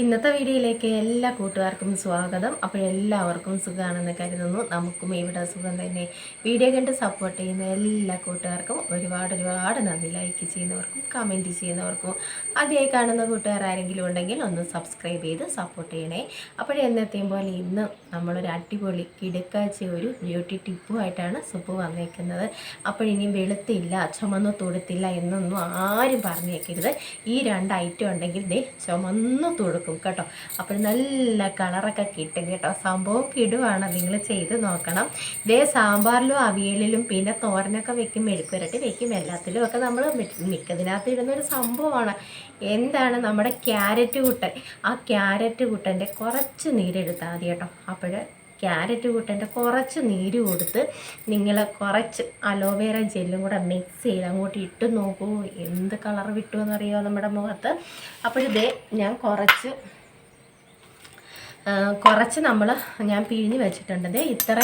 ഇന്നത്തെ വീഡിയോയിലേക്ക് എല്ലാ കൂട്ടുകാർക്കും സ്വാഗതം. അപ്പോൾ എല്ലാവർക്കും സുഖമാണെന്ന് കരുതുന്നു. നമുക്കും ഇവിടെ സുഖം തന്നെ. വീഡിയോ കണ്ട് സപ്പോർട്ട് ചെയ്യുന്ന എല്ലാ കൂട്ടുകാർക്കും ഒരുപാട് ഒരുപാട് നന്ദി. ലൈക്ക് ചെയ്യുന്നവർക്കും കമന്റ് ചെയ്യുന്നവർക്കും. ആദ്യമായി കാണുന്ന കൂട്ടുകാർ ആരെങ്കിലും ഉണ്ടെങ്കിൽ ഒന്ന് സബ്സ്ക്രൈബ് ചെയ്ത് സപ്പോർട്ട് ചെയ്യണേ. അപ്പോൾ എന്നത്തെയും പോലെ ഇന്ന് നമ്മളൊരു അടിപൊളി കിടക്കാച്ച ഒരു ബ്യൂട്ടി ടിപ്പുമായിട്ടാണ് സുപ്പ് വന്നേക്കുന്നത്. അപ്പോൾ ഇനി വെളുത്തില്ല ചുമന്ന് തൊടുത്തില്ല എന്നൊന്നും ആരും പറഞ്ഞേക്കരുത്. ഈ രണ്ട് ഐറ്റം ഉണ്ടെങ്കിൽ ദേ ചുമന്ന് തൊടുക്കും കേട്ടോ. അപ്പോൾ നല്ല കളറൊക്കെ കിട്ടും കേട്ടോ. സംഭവം കിടുവാണ്. നിങ്ങൾ ചെയ്ത് നോക്കണം. ഇതേ സാമ്പാറിലും അവിയലിലും പിന്നെ തോരനൊക്കെ വെക്കും മെഴുക്കുരട്ടി വെക്കും എല്ലാത്തിലും ഒക്കെ നമ്മൾ മിക്കതിനകത്ത് ഇടുന്നൊരു സംഭവമാണ്. എന്താണ് നമ്മുടെ ക്യാരറ്റ് കുട്ടൻ? ആ ക്യാരറ്റ് കുട്ടന്റെ കുറച്ച് നീരെടുത്താൽ മതി കേട്ടോ. അപ്പോൾ ക്യാരറ്റ് കൂട്ടേന്റെ കുറച്ച് നീര് കൊടുത്ത് നിങ്ങൾ കുറച്ച് അലോവേറ ജെല്ലും കൂടെ മിക്സ് ചെയ്ത് അങ്ങോട്ട് ഇട്ട് നോക്കൂ. എന്ത് കളർ വിട്ടുമെന്നറിയോ നമ്മുടെ മുഖത്ത്? അപ്പോഴിതേ ഞാൻ കുറച്ച് കുറച്ച് നമ്മൾ ഞാൻ പിഴിഞ്ഞ് വെച്ചിട്ടുണ്ട്. ദേ ഇത്ര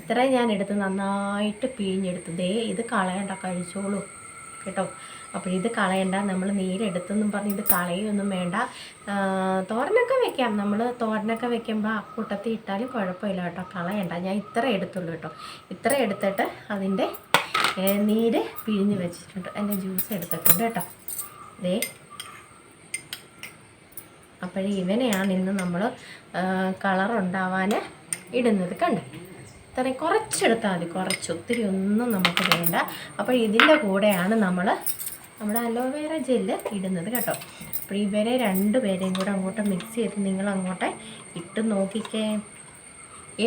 ഇത്രയും ഞാൻ എടുത്ത് നന്നായിട്ട് പിഴിഞ്ഞെടുത്ത്. ദേ ഇത് കളയണ്ട കഴിച്ചോളൂ. കേട്ടോ? അപ്പോൾ ഇത് കളയണ്ട നമ്മൾ നീരെടുത്തെന്നും പറഞ്ഞ് ഇത് കളയൊന്നും വേണ്ട. തോരനൊക്കെ വെക്കാം. നമ്മൾ തോരനൊക്കെ വെക്കുമ്പോൾ ആ കൂട്ടത്തിൽ ഇട്ടാലും കുഴപ്പമില്ല കേട്ടോ. കളയണ്ട. ഞാൻ ഇത്ര എടുത്തുള്ളൂ കേട്ടോ. ഇത്ര എടുത്തിട്ട് അതിന്റെ നീര് പിഴിഞ്ഞ് വെച്ചിട്ടുണ്ട്. അതിന്റെ ജ്യൂസ് എടുത്തിട്ടുണ്ട് കേട്ടോ. ദേ. അപ്പോൾ ഇവനെയാണ് ഇന്ന് നമ്മൾ കളർ ഉണ്ടാവാൻ ഇടുന്നത്. കണ്ട്? ഇത്രയും കുറച്ചെടുത്താൽ മതി. കുറച്ച്. ഒത്തിരി ഒന്നും നമുക്ക് വേണ്ട. അപ്പോൾ ഇതിന്റെ കൂടെയാണ് നമ്മൾ നമ്മുടെ അലോവേറ ജെല്ല് ഇടുന്നത് കേട്ടോ. അപ്പോൾ ഇവരെ രണ്ട് പേരെയും കൂടെ അങ്ങോട്ട് മിക്സ് ചെയ്ത് നിങ്ങൾ അങ്ങോട്ട് ഇട്ട് നോക്കിക്കേ.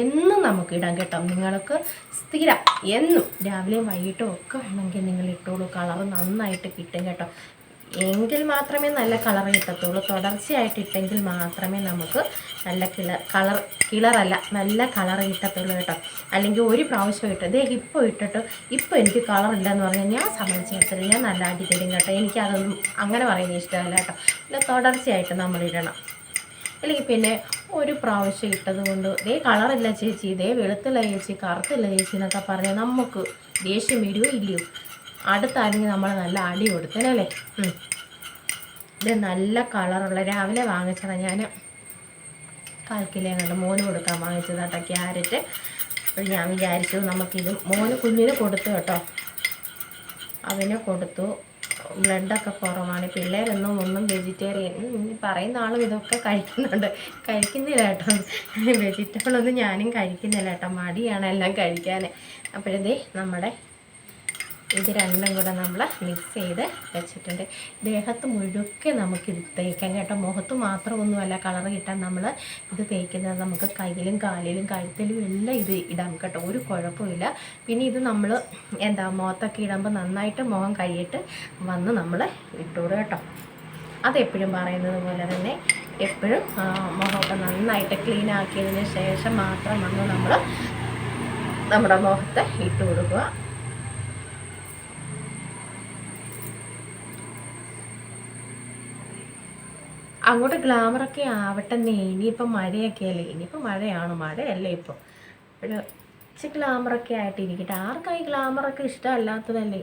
എന്നും നമുക്ക് ഇടാം കേട്ടോ. നിങ്ങൾക്ക് സ്ഥിരം എന്നും രാവിലെയും വൈകിട്ടും ഒക്കെ വേണമെങ്കിൽ നിങ്ങൾ ഇട്ടോളൂ. കളർ നന്നായിട്ട് കിട്ടും കേട്ടോ. എങ്കിൽ മാത്രമേ നല്ല കളർ കിട്ടത്തുള്ളൂ. തുടർച്ചയായിട്ട് ഇട്ടെങ്കിൽ മാത്രമേ നമുക്ക് നല്ല കിളർ കളർ കിളറല്ല നല്ല കളർ കിട്ടത്തുള്ളൂ കേട്ടോ. അല്ലെങ്കിൽ ഒരു പ്രാവശ്യം ഇട്ട് ഇതേ ഇപ്പോൾ ഇട്ടിട്ട് ഇപ്പോൾ എനിക്ക് കളർ ഇല്ലെന്ന് പറഞ്ഞാൽ ഞാൻ സമ്മതിച്ചിട്ടില്ല ഞാൻ നല്ല അടി തരും കേട്ടോ എനിക്കതൊന്നും അങ്ങനെ പറയുന്നത് ഇഷ്ടമല്ല കേട്ടോ. പിന്നെ തുടർച്ചയായിട്ട് നമ്മൾ ഇടണം. അല്ലെങ്കിൽ പിന്നെ ഒരു പ്രാവശ്യം ഇട്ടത് കൊണ്ട് ഇതേ കളറില്ല ചേച്ചി ഇതേ വെളുത്തില്ല ചേച്ചി കറുത്തില്ല ചേച്ചി എന്നൊക്കെ പറഞ്ഞാൽ നമുക്ക് ദേഷ്യം വരുമോ ഇല്ലയോ? അടുത്താണെങ്കിൽ നമ്മൾ നല്ല അടി കൊടുത്തനല്ലേ. ഇത് നല്ല കളറുള്ള രാവിലെ വാങ്ങിച്ചതാണ് ഞാൻ കാൽ കിലോ കണ്ട് മോന് കൊടുക്കാൻ വാങ്ങിച്ചത് കേട്ടോ ക്യാരറ്റ്. അപ്പോൾ ഞാൻ വിചാരിച്ചു നമുക്കിത് മോന് കുഞ്ഞിന് കൊടുത്തു കേട്ടോ. അവന് കൊടുത്തു. ബ്ലഡൊക്കെ കുറവാണ്. പിള്ളേരൊന്നും ഒന്നും വെജിറ്റേറിയൻ പറയുന്ന ആളും ഇതൊക്കെ കഴിക്കുന്നുണ്ട്. കഴിക്കുന്നില്ല കേട്ടോ. വെജിറ്റബിളൊന്നും ഞാനും കഴിക്കുന്നില്ല കേട്ടോ. മടിയാണ് എല്ലാം കഴിക്കാൻ അപ്പോഴതേ നമ്മുടെ ഇത് രണ്ടും കൂടെ നമ്മൾ മിക്സ് ചെയ്ത് വെച്ചിട്ടുണ്ട്. ദേഹത്ത് മുഴുക്കെ നമുക്ക് ഇത് തേക്കാം കേട്ടോ. മുഖത്ത് മാത്രമൊന്നുമല്ല കളർ കിട്ടാൻ നമ്മൾ ഇത് തേക്കുന്നത് നമുക്ക് കയ്യിലും കാലിലും കഴുത്തിലും എല്ലാം ഇത് ഇടാം കേട്ടോ. ഒരു കുഴപ്പമില്ല പിന്നെ ഇത് നമ്മൾ എന്താ മുഖത്തൊക്കെ ഇടുമ്പോൾ നന്നായിട്ട് മുഖം കഴിയിട്ട് വന്ന് നമ്മൾ ഇട്ടോടും കേട്ടോ. അതെപ്പോഴും പറയുന്നത് പോലെ തന്നെ എപ്പോഴും മുഖമൊക്കെ നന്നായിട്ട് ക്ലീൻ ആക്കിയതിന് ശേഷം മാത്രം വന്ന് നമ്മൾ നമ്മുടെ മുഖത്ത് ഇട്ട് കൊടുക്കുക അങ്ങോട്ട് ഗ്ലാമറൊക്കെ ആവട്ടെ നീ ഇനിയിപ്പം മഴയൊക്കെ അല്ലേ? ഇനിയിപ്പം മഴയാണോ? മഴയല്ലേ ഇപ്പോൾ അപ്പോൾ ഇച്ചിരി ഗ്ലാമറൊക്കെ ആയിട്ട് ഇരിക്കട്ടെ. ആർക്കായി ഗ്ലാമറൊക്കെ ഇഷ്ടമല്ലാത്തതല്ലേ?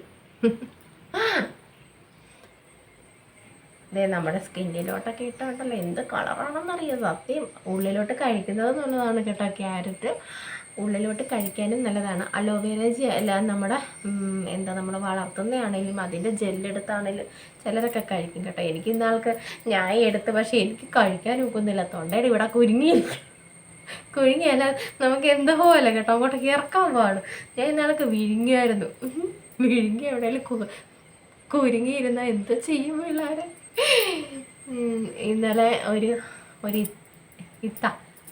ഇതേ നമ്മുടെ സ്കിന്നിലോട്ടൊക്കെ ഇട്ടുണ്ടല്ലോ എന്ത് കളറാണെന്നറിയാം? സത്യം ഉള്ളിലോട്ട് കഴിക്കുന്നത് കേട്ടോ ക്യാരറ്റ്. ഉള്ളിലോട്ട് കഴിക്കാനും നല്ലതാണ്. അലോവേര അല്ല നമ്മുടെ എന്താ നമ്മൾ വളർത്തുന്നതാണെങ്കിലും അതിന്റെ ജെല്ലെടുത്താണെങ്കിലും ചിലരൊക്കെ കഴിക്കും കേട്ടോ. എനിക്ക് ഇന്നാൾക്ക് ഞാൻ എടുത്ത് പക്ഷേ എനിക്ക് കഴിക്കാൻ ഒക്കുന്നില്ല തൊണ്ടയുടെ ഇവിടെ കുരുങ്ങിയിരിക്കും കുഴുങ്ങിയാൽ നമുക്ക് എന്തോ പോലെ കേട്ടോ? അങ്ങോട്ടേക്ക് ഇറക്കാൻ പാടും. ഞാൻ ഇന്നാൾക്ക് വിഴുങ്ങിയായിരുന്നു. വിഴുങ്ങി എവിടെയെങ്കിലും കുരുങ്ങിയിരുന്ന എന്ത് ചെയ്യും പിള്ളേരെ? ഇന്നലെ ഒരു ഒരു ഇത്ത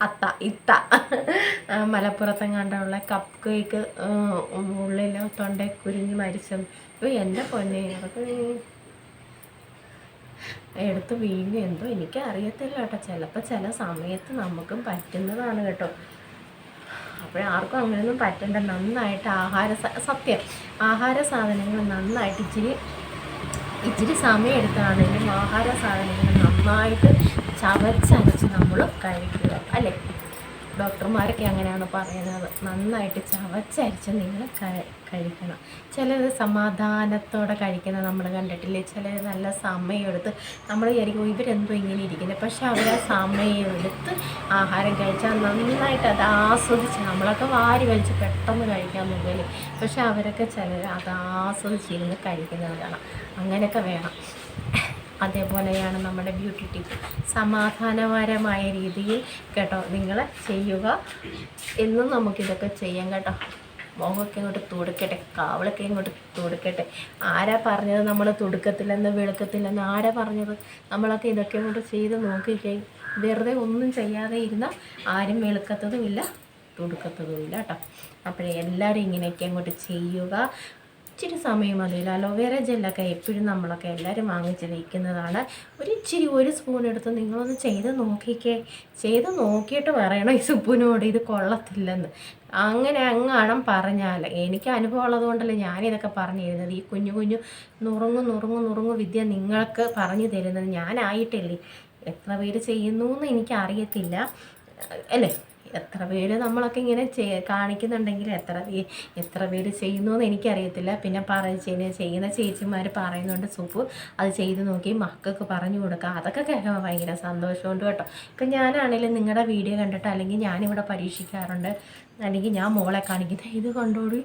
അത്ത ഇത്ത. മലപ്പുറത്തെങ്ങാണ്ടുള്ള കപ്പ് കേക്ക് ഉള്ളിൽ തൊണ്ട കുരുങ്ങി മരിച്ചത്. അയ്യോ എന്റെ പൊന്നെ അതൊക്കെ എടുത്ത് വീഴും എന്തോ എനിക്ക് അറിയത്തില്ല കേട്ടോ. ചിലപ്പോൾ ചില സമയത്ത് നമുക്കും പറ്റുന്നതാണ് കേട്ടോ. അപ്പോൾ ആർക്കും അങ്ങനെയൊന്നും പറ്റണ്ട. നന്നായിട്ട് ആഹാര സത്യം ആഹാര സാധനങ്ങൾ നന്നായിട്ട് ഇച്ചിരി ഇച്ചിരി സമയം എടുത്താണെങ്കിലും ആഹാര സാധനങ്ങൾ നന്നായിട്ട് ചവച്ചരച്ച് നമ്മൾ കഴിക്കുക അല്ലേ? ഡോക്ടർമാരൊക്കെ അങ്ങനെയാണ് പറയുന്നത്. നന്നായിട്ട് ചവച്ചരിച്ച് നിങ്ങൾ കഴിക്കണം. ചിലർ സമാധാനത്തോടെ കഴിക്കുന്നത് നമ്മൾ കണ്ടിട്ടില്ലേ? ചിലർ നല്ല സമയമെടുത്ത് നമ്മൾ വിചാരിക്കും ഇവരെന്തോ ഇങ്ങനെ ഇരിക്കുന്നത് പക്ഷെ അവർ ആ സമയമെടുത്ത് ആഹാരം കഴിച്ചാൽ നന്നായിട്ട് അത് ആസ്വദിച്ച് നമ്മളൊക്കെ വാരി വലിച്ച് പെട്ടെന്ന് കഴിക്കാൻ നോക്കുകയല്ലേ പക്ഷെ അവരൊക്കെ ചിലർ അത് ആസ്വദിച്ചിരുന്ന് കഴിക്കുന്നത് കാണാം. അങ്ങനെയൊക്കെ വേണം. അതേപോലെയാണ് നമ്മുടെ ബ്യൂട്ടി ടിപ്പ് സമാധാനപരമായ രീതിയിൽ കേട്ടോ നിങ്ങൾ ചെയ്യുക എന്നും നമുക്കിതൊക്കെ ചെയ്യാം കേട്ടോ. മുഖമൊക്കെ ഇങ്ങോട്ട് തുടുക്കട്ടെ കാവളൊക്കെ ഇങ്ങോട്ട് തുടുക്കട്ടെ. ആരാ പറഞ്ഞത് നമ്മൾ തുടുക്കത്തില്ലെന്ന് വെളുക്കത്തില്ലെന്ന്? ആരാ പറഞ്ഞത്? നമ്മളൊക്കെ ഇതൊക്കെ ഇങ്ങോട്ട് ചെയ്ത് നോക്കിക്കേ. വെറുതെ ഒന്നും ചെയ്യാതെ ഇരുന്നാൽ ആരും വെളുക്കത്തതുമില്ല തുടുക്കത്തതുമില്ല കേട്ടോ. അപ്പോഴേ എല്ലാവരും ഇങ്ങനെയൊക്കെ അങ്ങോട്ട് ചെയ്യുക. ഇച്ചിരി സമയം മതിയില്ല. അലോവേര ജെല്ലൊക്കെ എപ്പോഴും നമ്മളൊക്കെ എല്ലാവരും വാങ്ങിച്ച് വയ്ക്കുന്നതാണ് ഒരു ഇച്ചിരി ഒരു സ്പൂൺ എടുത്ത് നിങ്ങളൊന്ന് ചെയ്ത് നോക്കിക്കേ. ചെയ്ത് നോക്കിയിട്ട് പറയണം ഈ സുപ്പുനോട് ഇത് കൊള്ളത്തില്ലെന്ന്. അങ്ങനെ അങ്ങാണം പറഞ്ഞാൽ എനിക്ക് അനുഭവം ഉള്ളതുകൊണ്ടല്ലേ ഞാനിതൊക്കെ പറഞ്ഞു തരുന്നത് ഈ കുഞ്ഞു കുഞ്ഞു നുറുങ്ങു നുറുങ്ങു നുറുങ്ങു വിദ്യ നിങ്ങൾക്ക് പറഞ്ഞു തരുന്നത് ഞാനായിട്ടല്ലേ? എത്ര പേര് ചെയ്യുന്നു എന്ന് എനിക്കറിയത്തില്ല. അല്ലേ? എത്ര പേര് നമ്മളൊക്കെ ഇങ്ങനെ കാണിക്കുന്നുണ്ടെങ്കിൽ എത്ര എത്ര പേര് ചെയ്യുന്നു എന്ന് എനിക്കറിയത്തില്ല. പിന്നെ പറയുന്ന ചെയ്യുന്ന ചേച്ചിമാർ പറയുന്നുണ്ട് സൂപ്പ് അത് ചെയ്ത് നോക്കി മക്കൾക്ക് പറഞ്ഞു കൊടുക്കുക അതൊക്കെ കേൾക്കുമ്പോൾ ഭയങ്കര സന്തോഷമുണ്ട് കേട്ടോ. ഇപ്പം ഞാനാണെങ്കിലും നിങ്ങളുടെ വീഡിയോ കണ്ടിട്ട് അല്ലെങ്കിൽ ഞാനിവിടെ പരീക്ഷിക്കാറുണ്ട്. അല്ലെങ്കിൽ ഞാൻ മോളെ കാണിക്കുന്നത് ഇത് കണ്ടോടി.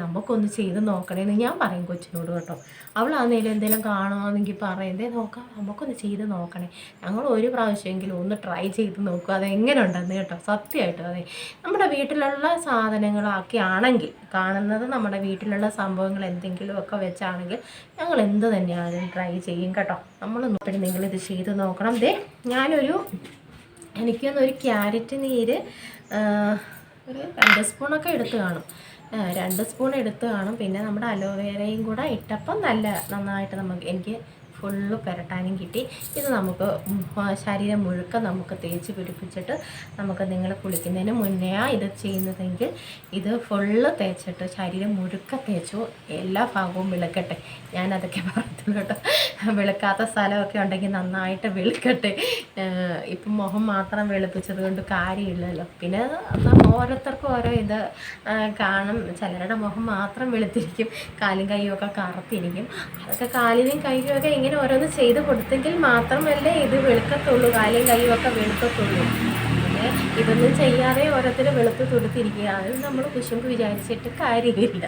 നമുക്കൊന്ന് ചെയ്ത് നോക്കണേന്ന് ഞാൻ പറയും കൊച്ചിനോട് കേട്ടോ. അവളാന്നേലും എന്തെങ്കിലും കാണുമെന്നെങ്കിൽ പറയുന്നേ നോക്കാം നമുക്കൊന്ന് ചെയ്ത് നോക്കണേ. ഞങ്ങൾ ഒരു പ്രാവശ്യമെങ്കിലും ഒന്ന് ട്രൈ ചെയ്ത് നോക്കുക അതെങ്ങനെ ഉണ്ടെന്ന് കേട്ടോ സത്യമായിട്ടും അതെ. നമ്മുടെ വീട്ടിലുള്ള സാധനങ്ങളൊക്കെ ആണെങ്കിൽ കാണുന്നത് നമ്മുടെ വീട്ടിലുള്ള സംഭവങ്ങൾ എന്തെങ്കിലുമൊക്കെ വെച്ചാണെങ്കിൽ ഞങ്ങൾ എന്ത് തന്നെയാണെങ്കിലും ട്രൈ ചെയ്യും കേട്ടോ. നമ്മൾ നോക്കി നിങ്ങളിത് ചെയ്ത് നോക്കണം. ദേ ഞാനൊരു എനിക്കൊന്നൊരു ക്യാരറ്റ് നീര് ഒരു രണ്ട് സ്പൂണൊക്കെ എടുത്ത് കാണും. രണ്ട് സ്പൂൺ എടുത്ത് കാണും. പിന്നെ നമ്മുടെ അലോവേരയും കൂടെ ഇട്ടപ്പം നല്ല നന്നായിട്ട് നമുക്ക് എനിക്ക് ഫുള്ള് പുരട്ടാനും കിട്ടി. ഇത് നമുക്ക് ശരീരം മുഴുക്ക നമുക്ക് തേച്ച് പിടിപ്പിച്ചിട്ട് നമുക്ക് നിങ്ങൾ കുളിക്കുന്നതിന് മുന്നേ ഇത് ചെയ്യുന്നതെങ്കിൽ ഇത് ഫുള്ള് തേച്ചിട്ട് ശരീരം മുഴുക്ക തേച്ചു എല്ലാ ഭാഗവും വിളക്കട്ടെ. ഞാനതൊക്കെ പറഞ്ഞുള്ളൂ കേട്ടോ. വിളക്കാത്ത സ്ഥലമൊക്കെ ഉണ്ടെങ്കിൽ നന്നായിട്ട് വിളക്കട്ടെ. ഇപ്പം മുഖം മാത്രം വെളുപ്പിച്ചത് കൊണ്ട് കാര്യമില്ലല്ലോ. പിന്നെ ഓരോരുത്തർക്കും ഓരോ ഇത് കാണും. ചിലരുടെ മുഖം മാത്രം വെളുത്തിരിക്കും. കാലും കൈയും ഒക്കെ കറുത്തിരിക്കും. അതൊക്കെ കാലിനും കൈയും ഒക്കെ ഇങ്ങനെ ഇങ്ങനെ ഓരോന്ന് ചെയ്ത് കൊടുത്തെങ്കിൽ മാത്രമല്ലേ ഇത് വെളുക്കത്തുള്ളൂ കാലും കൈയും ഒക്കെ വെളുക്കത്തുള്ളൂ. പിന്നെ ഇതൊന്നും ചെയ്യാതെ ഓരോരുത്തർ വെളുത്ത് തൊടുത്തിരിക്കുക. അത് നമ്മൾ കുശുമ്പ് വിചാരിച്ചിട്ട് കാര്യമില്ല.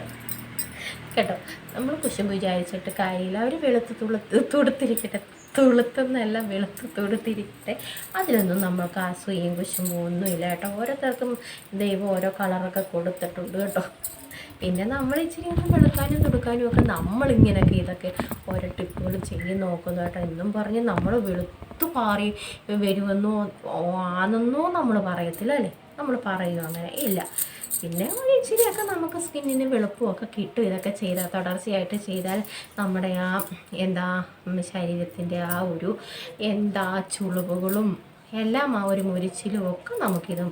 കേട്ടോ? നമ്മൾ കുശുമ്പ് വിചാരിച്ചിട്ട് കാര്യമില്ല. അവർ വെളുത്ത് തുളുത്ത് തുടുത്തിരിക്കട്ടെ. തുളുത്തെന്നല്ല വെളുത്ത് തുടുത്തിരിക്കട്ടെ. അതിലൊന്നും നമ്മൾക്ക് അസൂയയും കുശുമ്പും ഒന്നുമില്ല കേട്ടോ. ഓരോരുത്തർക്കും ദൈവം ഓരോ കളറൊക്കെ കൊടുത്തിട്ടുണ്ട് കേട്ടോ. പിന്നെ നമ്മൾ ഇച്ചിരി ഒന്ന് വെളുക്കാനും തുടുക്കാനും ഒക്കെ നമ്മളിങ്ങനെയൊക്കെ ഇതൊക്കെ ഓരോ ടിപ്പുകൾ ചെയ്ത് കേട്ടോ. എന്നും പറഞ്ഞ് നമ്മൾ വെളുത്തു പാറി വരുമെന്നോ ആണെന്നോ നമ്മൾ പറയത്തില്ല അല്ലേ? നമ്മൾ പറയുക അങ്ങനെ. ഇല്ല. പിന്നെ ഇച്ചിരിയൊക്കെ നമുക്ക് സ്കിന്നിന് വെളുപ്പുമൊക്കെ കിട്ടും. ഇതൊക്കെ ചെയ്താൽ തുടർച്ചയായിട്ട് ചെയ്താൽ നമ്മുടെ ആ എന്താ ശരീരത്തിന്റെ ആ ഒരു എന്താ ചുളിവുകളും എല്ലാം ആ ഒരു മുരിച്ചിലും ഒക്കെ നമുക്കിതും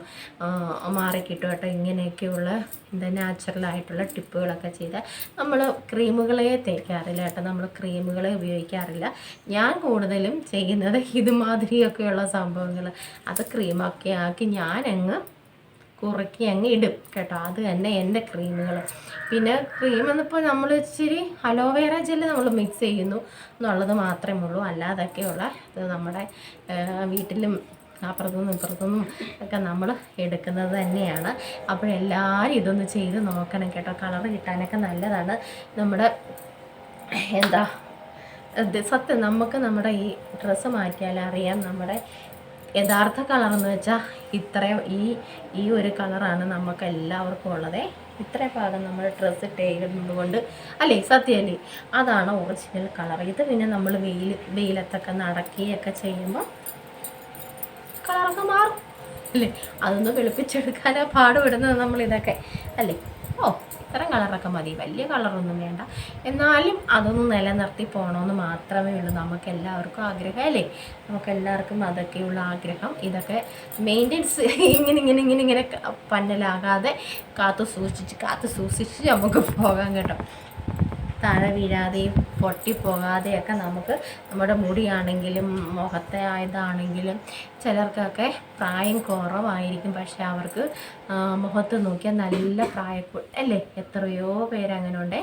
മാറിക്കിട്ടും കേട്ടോ. ഇങ്ങനെയൊക്കെയുള്ള എന്താ നാച്ചുറലായിട്ടുള്ള ടിപ്പുകളൊക്കെ ചെയ്ത് നമ്മൾ ക്രീമുകളെ തേക്കാറില്ല കേട്ടോ. നമ്മൾ ക്രീമുകളെ ഉപയോഗിക്കാറില്ല. ഞാൻ കൂടുതലും ചെയ്യുന്നത് ഇതുമാതിരിയൊക്കെയുള്ള സംഭവങ്ങൾ അത് ക്രീമൊക്കെ ആക്കി ഞാനങ്ങ് കുറുക്കി അങ്ങ് ഇടും കേട്ടോ. അത് തന്നെ എന്റെ ക്രീമുകൾ പിന്നെ ക്രീം എന്നിപ്പോൾ നമ്മൾ ഇച്ചിരി അലോവേറ ജെല്ല് നമ്മൾ മിക്സ് ചെയ്യുന്നു എന്നുള്ളത് മാത്രമേ ഉള്ളൂ. അല്ലാതൊക്കെയുള്ള ഇത് നമ്മുടെ വീട്ടിലും അപ്പുറത്തുനിന്നും ഇപ്പുറത്തുനിന്നും ഒക്കെ നമ്മൾ എടുക്കുന്നത് തന്നെയാണ്. അപ്പോഴെല്ലാവരും ഇതൊന്ന് ചെയ്ത് നോക്കണം കേട്ടോ. കളർ കിട്ടാനൊക്കെ നല്ലതാണ്. നമ്മുടെ എന്താ സത്യം നമുക്ക് നമ്മുടെ ഈ ഡ്രസ്സ് മാറ്റിയാൽ അറിയാം നമ്മുടെ യഥാർത്ഥ കളറെന്ന് വെച്ചാൽ ഇത്രയും ഈ ഈ ഒരു കളറാണ് നമുക്ക് എല്ലാവർക്കും ഉള്ളത്. ഇത്ര ഭാഗം നമ്മൾ ഡ്രസ്സ് ഇട്ടേക്കുന്നത് കൊണ്ട് അല്ലേ സത്യമല്ലേ അതാണ് ഒറിജിനൽ കളർ ഇത് പിന്നെ നമ്മൾ വെയിൽ വെയിലത്തൊക്കെ നടക്കുകയൊക്കെ ചെയ്യുമ്പോൾ കളറൊക്കെ മാറും. അല്ലേ? അതൊന്ന് വെളുപ്പിച്ചെടുക്കാനാണ് പാടുപെടുന്നത് നമ്മളിതൊക്കെ അല്ലേ? ഓ ഇത്തരം കളറൊക്കെ മതി. വലിയ കളറൊന്നും വേണ്ട. എന്നാലും അതൊന്ന് നിലനിർത്തി പോകണമെന്ന് മാത്രമേ ഉള്ളൂ. നമുക്ക് എല്ലാവർക്കും ആഗ്രഹം അല്ലേ? നമുക്ക് എല്ലാവർക്കും അതൊക്കെയുള്ള ആഗ്രഹം. ഇതൊക്കെ മെയിന്റെനൻസ് ഇങ്ങനെ ഇങ്ങനെ ഇങ്ങനെ ഇങ്ങനെ പന്നലാകാതെ കാത്തു സൂക്ഷിച്ച് കാത്തു സൂക്ഷിച്ച് നമുക്ക് പോകാം കേട്ടോ. താഴെ വീഴാതെയും പൊട്ടിപ്പോകാതെയൊക്കെ നമുക്ക് നമ്മുടെ മുടിയാണെങ്കിലും മുഖത്തെ ആയതാണെങ്കിലും ചിലർക്കൊക്കെ പ്രായം കുറവായിരിക്കും. പക്ഷേ അവർക്ക് മുഖത്ത് നോക്കിയാൽ നല്ല പ്രായക്കു അല്ലേ? എത്രയോ പേരങ്ങനെ ഉണ്ട്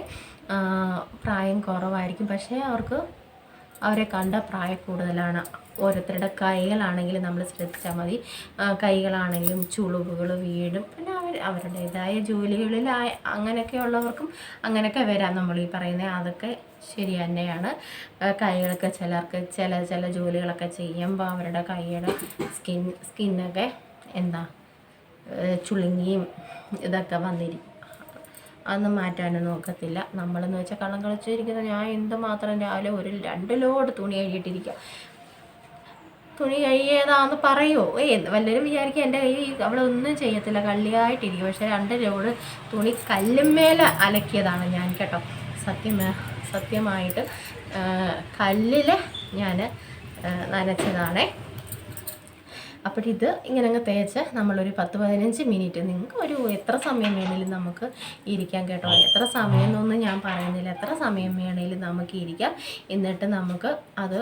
പ്രായം കുറവായിരിക്കും. പക്ഷേ അവർക്ക് അവരെ കണ്ട പ്രായ കൂടുതലാണ് ഓരോരുത്തരുടെ കൈകളാണെങ്കിലും നമ്മൾ ശ്രദ്ധിച്ചാൽ മതി. കൈകളാണെങ്കിലും ചുളിവുകൾ വീടും പിന്നെ അവർ അവരുടേതായ ജോലികളിൽ അങ്ങനെയൊക്കെ ഉള്ളവർക്കും അങ്ങനെയൊക്കെ വരാം നമ്മൾ ഈ പറയുന്നത് അതൊക്കെ ശരി തന്നെയാണ്. കൈകളൊക്കെ ചിലർക്ക് ചില ചില ജോലികളൊക്കെ ചെയ്യുമ്പോൾ അവരുടെ കൈയുടെ സ്കിൻ സ്കിന്നൊക്കെ എന്താ ചുളുങ്ങിയും ഇതൊക്കെ വന്നിരിക്കും. അതൊന്നും മാറ്റാനും നോക്കത്തില്ല നമ്മളെന്ന് വെച്ചാൽ കള്ളം കളിച്ചിരിക്കുന്ന ഞാൻ എന്തുമാത്രം രാവിലെ ഒരു രണ്ട് ലോഡ് തുണി കഴുകിയിട്ടിരിക്കുക തുണി കഴിയേതാന്ന് പറയുമോ ഏ വല്ലവരും വിചാരിക്കും എന്റെ കൈ അവിടെ ഒന്നും ചെയ്യത്തില്ല. കള്ളിയായിട്ടിരിക്കും. പക്ഷെ രണ്ട് ലോഡ് തുണി കല്ലുമേലെ അലക്കിയതാണ് ഞാൻ കേട്ടോ. സത്യം സത്യമായിട്ട് കല്ലിൽ ഞാൻ നനച്ചതാണേ. അപ്പോൾ ഇത് ഇങ്ങനെ അങ്ങ് തേച്ച് നമ്മളൊരു പത്ത് പതിനഞ്ച് മിനിറ്റ് നിങ്ങൾക്ക് ഒരു എത്ര സമയം വേണേലും നമുക്ക് ഇരിക്കാം കേട്ടോ. എത്ര സമയം എന്നൊന്നും ഞാൻ പറയുന്നില്ല. എത്ര സമയം വേണേലും നമുക്ക് ഇരിക്കാം. എന്നിട്ട് നമുക്ക് അത്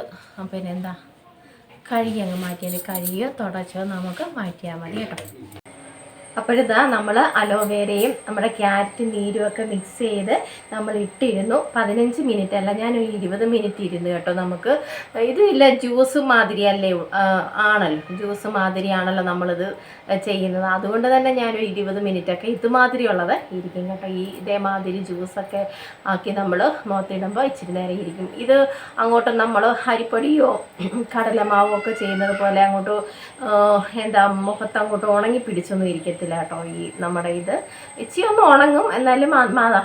പിന്നെ എന്താ കഴുകി അങ്ങ് മാറ്റിയാൽ കഴുകിയോ തുടച്ചോ നമുക്ക് മാറ്റിയാൽ മതി കേട്ടോ. അപ്പോഴിതാ നമ്മൾ അലോവേരയും നമ്മുടെ ക്യാരറ്റ് നീരും ഒക്കെ മിക്സ് ചെയ്ത് നമ്മൾ ഇട്ടിരുന്നു. പതിനഞ്ച് മിനിറ്റ് അല്ല ഞാൻ ഒരു ഇരുപത് മിനിറ്റ് ഇരുന്നു കേട്ടോ നമുക്ക്. ഇത് ഇല്ല ജ്യൂസ് മാതിരി അല്ലേ ആ, ആണല്ലോ. ജ്യൂസ് മാതിരിയാണല്ലോ നമ്മളിത് ചെയ്യുന്നത്. അതുകൊണ്ട് തന്നെ ഞാനൊരു ഇരുപത് മിനിറ്റ് ഒക്കെ ഇതുമാതിരിയുള്ളത് ഇരിക്കും കേട്ടോ. ഈ ഇതേമാതിരി ജ്യൂസൊക്കെ ആക്കി നമ്മൾ മുഖത്തിടുമ്പോൾ ഇച്ചിരി നേരം ഇരിക്കും. ഇത് അങ്ങോട്ട് നമ്മൾ അരിപ്പൊടിയോ കടലമാവോ ഒക്കെ ചെയ്യുന്നത് പോലെ അങ്ങോട്ട് എന്താ മുഖത്ത് അങ്ങോട്ട് ഉണങ്ങി പിടിച്ചൊന്നും ഇരിക്കത്തില്ല. കേട്ടോ ഈ നമ്മുടെ ഇത്. ഇച്ചി ഒന്ന് ഉണങ്ങും. എന്നാലും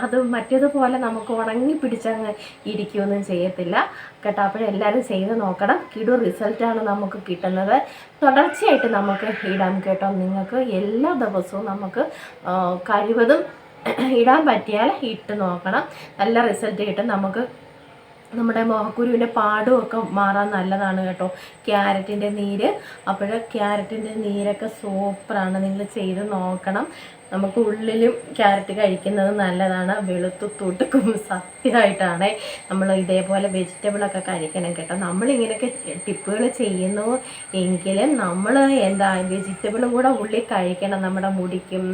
അത് മറ്റേതുപോലെ നമുക്ക് ഉണങ്ങി പിടിച്ചങ്ങ് ഇരിക്കുകയൊന്നും ചെയ്യത്തില്ല. കേട്ടോ അപ്പോൾ എല്ലാവരും ചെയ്ത് നോക്കണം. കിടു റിസൾട്ടാണ് നമുക്ക് കിട്ടുന്നത്. തുടർച്ചയായിട്ട് നമുക്ക് ഇടാം കേട്ടോ. നിങ്ങൾക്ക് എല്ലാ ദിവസവും നമുക്ക് കഴിവതും ഇടാൻ പറ്റിയാൽ ഇട്ട് നോക്കണം. നല്ല റിസൾട്ട് കിട്ടും. നമുക്ക് നമ്മുടെ മുഖക്കുരുവിന്റെ പാടും ഒക്കെ മാറാൻ നല്ലതാണ് കേട്ടോ. ക്യാരറ്റിന്റെ നീര്. അപ്പോൾ ക്യാരറ്റിന്റെ നീരൊക്കെ സൂപ്പറാണ് നിങ്ങൾ ചെയ്ത് നോക്കണം. നമുക്ക് ഉള്ളിലും ക്യാരറ്റ് കഴിക്കുന്നത് നല്ലതാണ്. വെളുത്തു തുട്ടുക്കും സത്യമായിട്ടാണ് നമ്മൾ ഇതേപോലെ വെജിറ്റബിളൊക്കെ കഴിക്കണം കേട്ടോ. നമ്മളിങ്ങനെയൊക്കെ ടിപ്പുകൾ ചെയ്യുന്നു എങ്കിലും നമ്മൾ എന്താ വെജിറ്റബിളും കൂടെ ഉള്ളിൽ കഴിക്കണം. നമ്മുടെ മുടിക്കും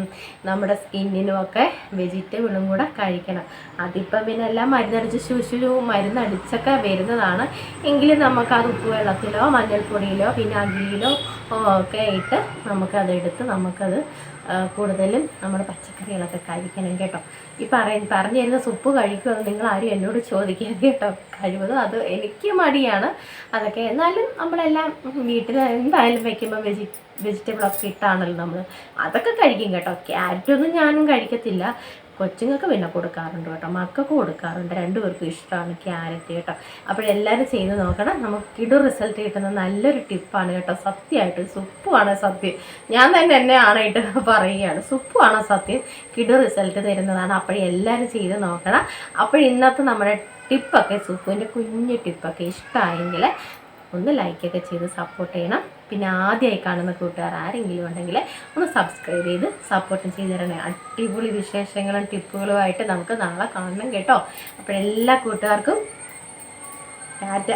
നമ്മുടെ സ്കിന്നിനും ഒക്കെ വെജിറ്റബിളും കൂടെ കഴിക്കണം. അതിപ്പം പിന്നെ എല്ലാം മരുന്നടിച്ച് ശുശു മരുന്നടിച്ചൊക്കെ വരുന്നതാണ്. എങ്കിലും നമുക്കത് ഉപ്പ് വെള്ളത്തിലോ മഞ്ഞൾപ്പൊടിയിലോ പിന്നെ അകിയിലോ ഒക്കെ ഇട്ട് നമുക്കതെടുത്ത് നമുക്കത് കൂടുതലും നമ്മൾ പച്ചക്കറികളൊക്കെ കഴിക്കണം കേട്ടോ. ഈ പറ പറഞ്ഞു തരുന്ന സുപ്പ് കഴിക്കുമെന്ന് നിങ്ങൾ ആരും എന്നോട് ചോദിക്കരുത് കേട്ടോ. കഴിവതും അത് എനിക്ക് മടിയാണ്. അതൊക്കെ എന്നാലും നമ്മളെല്ലാം വീട്ടിൽ എന്തായാലും വെക്കുമ്പോൾ വെജി വെജിറ്റബിളൊക്കെ ഇട്ടാണല്ലോ നമ്മൾ അതൊക്കെ കഴിക്കും കേട്ടോ. ക്യാരറ്റൊന്നും ഞാനും കഴിക്കത്തില്ല. കൊച്ചുങ്ങൾക്ക് പിന്നെ കൊടുക്കാറുണ്ട് കേട്ടോ. മക്കൾക്ക് കൊടുക്കാറുണ്ട്. രണ്ടുപേർക്കും ഇഷ്ടമാണ് ക്യാരറ്റ് കേട്ടോ. അപ്പോഴെല്ലാവരും ചെയ്ത് നോക്കണം. നമുക്ക് കിടു റിസൾട്ട് കിട്ടുന്ന നല്ലൊരു ടിപ്പാണ് കേട്ടോ. സത്യമായിട്ട് സുപ്പുമാണ് സത്യം. ഞാൻ തന്നെ എന്നെ ആണായിട്ട് പറയുകയാണ്. സുപ്പുമാണ് സത്യം. കിടു റിസൾട്ട് തരുന്നതാണ്. അപ്പോഴെല്ലാവരും ചെയ്ത് നോക്കണം. അപ്പോൾ ഇന്നത്തെ നമ്മുടെ ടിപ്പൊക്കെ സുപ്പുവിന്റെ കുഞ്ഞു ടിപ്പൊക്കെ ഇഷ്ടമായെങ്കിൽ ഒന്ന് ലൈക്കൊക്കെ ചെയ്ത് സപ്പോർട്ട് ചെയ്യണം. പിന്നെ ആദ്യമായി കാണുന്ന കൂട്ടുകാർ ആരെങ്കിലും ഉണ്ടെങ്കിൽ ഒന്ന് സബ്സ്ക്രൈബ് ചെയ്ത് സപ്പോർട്ടും ചെയ്ത് തരണേ. അടിപൊളി വിശേഷങ്ങളും ടിപ്പുകളുമായിട്ട് നമുക്ക് നാളെ കാണണം കേട്ടോ. അപ്പോഴെല്ലാ കൂട്ടുകാർക്കും ടാറ്റ